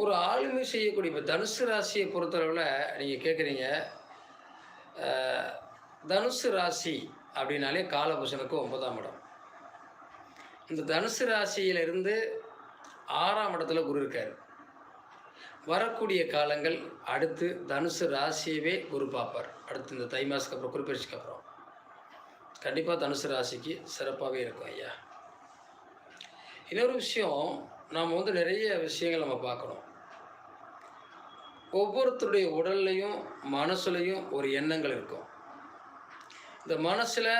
ஒரு ஆளுமை செய்யக்கூடிய இப்போ தனுசு ராசியை பொறுத்தளவில் நீங்கள் கேட்குறீங்க தனுசு ராசி அப்படின்னாலே காலபுஷனுக்கு ஒன்பதாம் இடம். இந்த தனுசு ராசியிலிருந்து ஆறாம் இடத்துல குரு இருக்கார். வரக்கூடிய காலங்கள் அடுத்து தனுசு ராசியவே குரு பார்ப்பார். அடுத்து இந்த தை மாதத்துக்கு அப்புறம் குறிப்பிடிச்சுக்கு அப்புறம். கண்டிப்பாக தனுசு ராசிக்கு சிறப்பாகவே இருக்கும் ஐயா. இன்னொரு விஷயம் நாம் வந்து நிறைய விஷயங்கள் நம்ம பார்க்கணும். ஒவ்வொருத்தருடைய உடல்லையும் மனசுலையும் ஒரு எண்ணங்கள் இருக்கும். இந்த மனசில்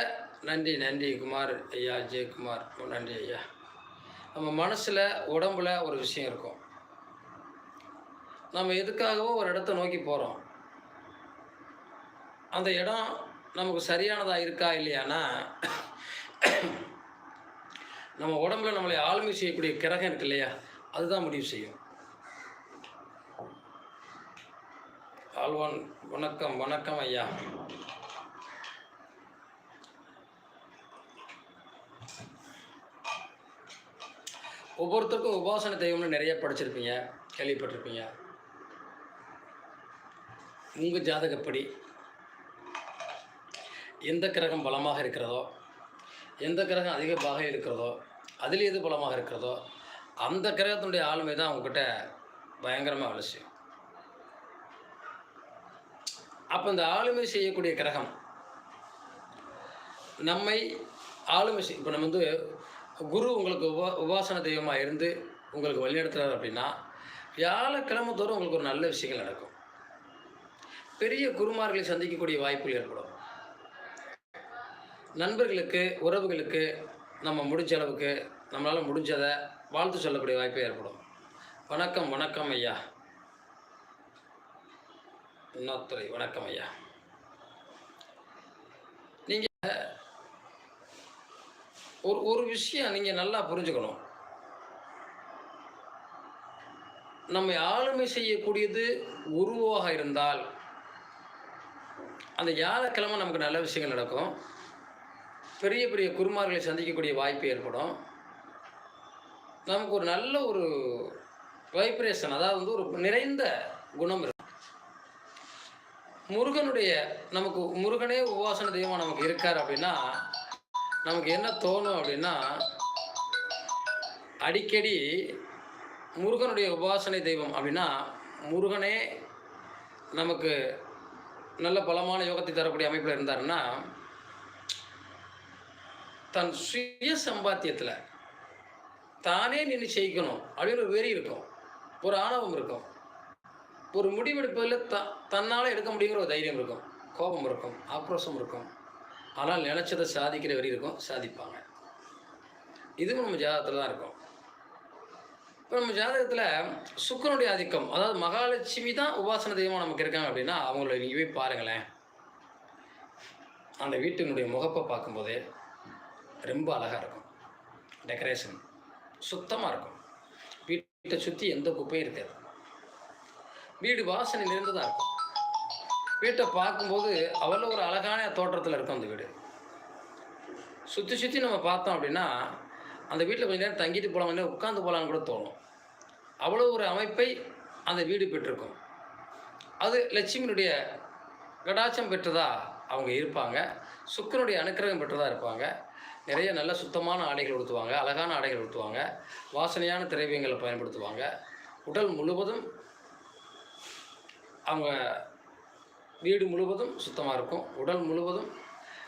நன்றி நன்றி குமார் ஐயா ஜெயக்குமார் நன்றி ஐயா. நம்ம மனசில் உடம்புல ஒரு விஷயம் இருக்கும். நம்ம எதுக்காகவோ ஒரு இடத்த நோக்கி போகிறோம் அந்த இடம் நமக்கு சரியானதாக இருக்கா இல்லையானா நம்ம உடம்புல நம்மளை ஆளுமை செய்யக்கூடிய கிரகம் இருக்கு இல்லையா? அதுதான் முடிவு செய்யும். ஆழ்வான் வணக்கம் வணக்கம் ஐயா. ஒவ்வொருத்தருக்கும் உபாசன தெய்வம்னு நிறைய படிச்சிருப்பீங்க கேள்விப்பட்டிருப்பீங்க. உங்கள் ஜாதகப்படி எந்த கிரகம் பலமாக இருக்கிறதோ எந்த கிரகம் அதிக பாக இருக்கிறதோ அதில் எது பலமாக இருக்கிறதோ அந்த கிரகத்தினுடைய ஆளுமை தான் அவங்கக்கிட்ட பயங்கரமாக வேலை செய்யும். அப்போ இந்த ஆளுமை செய்யக்கூடிய கிரகம் நம்மை ஆளுமை செய் இப்போ நம்ம வந்து குரு உங்களுக்கு உபா உபாசன தெய்வமாக இருந்து உங்களுக்கு வழிநடத்துறாரு அப்படின்னா வியாழக்கிழமை தோறும் உங்களுக்கு ஒரு நல்ல விஷயங்கள் நடக்கும். பெரிய குருமார்களை சந்திக்கக்கூடிய வாய்ப்புகள் ஏற்படும். நண்பர்களுக்கு உறவுகளுக்கு நம்ம முடிஞ்ச அளவுக்கு நம்மளால் முடிஞ்சதை வாழ்த்து சொல்லக்கூடிய வாய்ப்பு ஏற்படும். வணக்கம் வணக்கம் ஐயா. உண்ணாத்துறை வணக்கம் ஐயா. நீங்கள் ஒரு ஒரு விஷயம் நீங்கள் நல்லா புரிஞ்சுக்கணும். நம்மை ஆளுமை செய்யக்கூடியது குருவாக இருந்தால் அந்த வியாழக்கிழமை நமக்கு நல்ல விஷயங்கள் நடக்கும். பெரிய பெரிய குருமார்களை சந்திக்கக்கூடிய வாய்ப்பு ஏற்படும். நமக்கு ஒரு நல்ல ஒரு வைப்ரேஷன் அதாவது வந்து ஒரு நிறைந்த குணம் இருக்கும் முருகனுடைய நமக்கு முருகனே உபாசன தெய்வம் நமக்கு இருக்கார் அப்படின்னா நமக்கு என்ன தோணும் அப்படின்னா அடிக்கடி முருகனுடைய உபாசனை தெய்வம் அப்படின்னா முருகனே நமக்கு நல்ல பலமான யோகத்தை தரக்கூடிய அமைப்பில் இருந்தாருன்னா தன் சுய சம்பாத்தியத்தில் தானே நின்று செய்யணும் அப்படின்னு ஒரு வெறி இருக்கும். ஒரு ஆணவம் இருக்கும். ஒரு முடிவெடுப்பதில் த தன்னால் எடுக்க முடியுங்கிற ஒரு தைரியம் இருக்கும். கோபம் இருக்கும். ஆக்ரோஷம் இருக்கும். ஆனால் நினச்சதை சாதிக்கிற வரி இருக்கும். சாதிப்பாங்க. இதுவும் நம்ம ஜாதகத்தில் தான் இருக்கும். இப்போ நம்ம ஜாதகத்தில் சுக்கரனுடைய ஆதிக்கம் அதாவது மகாலட்சுமி தான் உபாசன தெய்வமாக நமக்கு இருக்காங்க அப்படின்னா அவங்கள நீங்கள் போய் பாருங்களேன். அந்த வீட்டினுடைய முகப்பை பார்க்கும்போதே ரொம்ப அழகாக இருக்கும். டெக்கரேஷன் சுத்தமாக இருக்கும். வீட்டை சுற்றி எந்த குப்பையும் இருக்காது. வீடு வாசனை நிறைந்ததாக இருக்கும். வீட்டை பார்க்கும்போது அவ்வளோ ஒரு அழகான தோற்றத்தில் இருக்கும் அந்த வீடு. சுற்றி சுற்றி நம்ம பார்த்தோம் அப்படின்னா அந்த வீட்டில் கொஞ்சம் நேரம் தங்கிட்டு போகலாம் கொஞ்சம் உட்காந்து போகலான்னு கூட தோணும். அவ்வளோ ஒரு அமைப்பை அந்த வீடு பெற்றிருக்கும். அது லட்சுமியினுடைய கடாச்சம் பெற்றதா? அவங்க இருப்பாங்க. சுக்கரனுடைய அனுக்கிரகம் பெற்றதாக இருப்பாங்க. நிறைய நல்ல சுத்தமான ஆடைகள் உடுத்துவாங்க. அழகான ஆடைகள் உடுத்துவாங்க. வாசனையான திரவியங்களை பயன்படுத்துவாங்க. உடல் முழுவதும் அவங்க வீடு முழுவதும் சுத்தமாக இருக்கும். உடல் முழுவதும்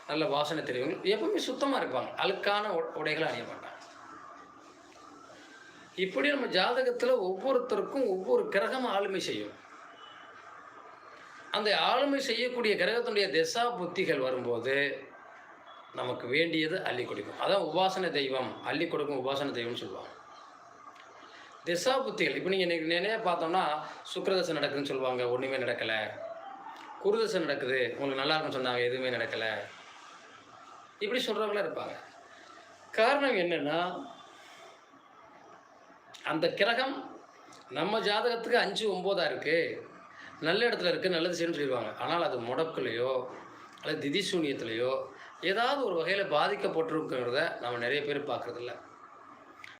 நல்ல வாசனை திரவியங்கள் எப்பவுமே சுத்தமாக இருப்பாங்க. அழுக்கான உடைகளை அணிய மாட்டாங்க. இப்படி நம்ம ஜாதகத்தில் ஒவ்வொருத்தருக்கும் ஒவ்வொரு கிரகம் ஆளுமை செய்யும். அந்த ஆளுமை செய்யக்கூடிய கிரகத்தினுடைய திசா புத்திகள் வரும்போது நமக்கு வேண்டியது அள்ளி கொடுக்கும். அதான் உபாசன தெய்வம். அள்ளி கொடுக்கும் உபாசன தெய்வம்னு சொல்லுவாங்க. திசா புத்திகள் இப்போ நீங்கள் இன்னைக்கு நிறைய பார்த்தோம்னா சுக்கரதசை நடக்குதுன்னு சொல்லுவாங்க. ஒன்றுமே நடக்கலை. குருதசை நடக்குது. உங்களுக்கு நல்லா இருக்குன்னு சொன்னாங்க. எதுவுமே நடக்கலை. இப்படி சொல்கிறவங்களாம் இருப்பாங்க. காரணம் என்னென்னா அந்த கிரகம் நம்ம ஜாதகத்துக்கு அஞ்சு ஒம்போதாக இருக்குது நல்ல இடத்துல இருக்குது நல்லது செய்யணும்னு சொல்லிடுவாங்க ஆனால் அது முடக்குலையோ அல்லது திதி சூன்யத்திலையோ ஏதாவது ஒரு வகையில் பாதிக்கப்பட்டிருக்கிறத நம்ம நிறைய பேர் பார்க்குறதில்ல.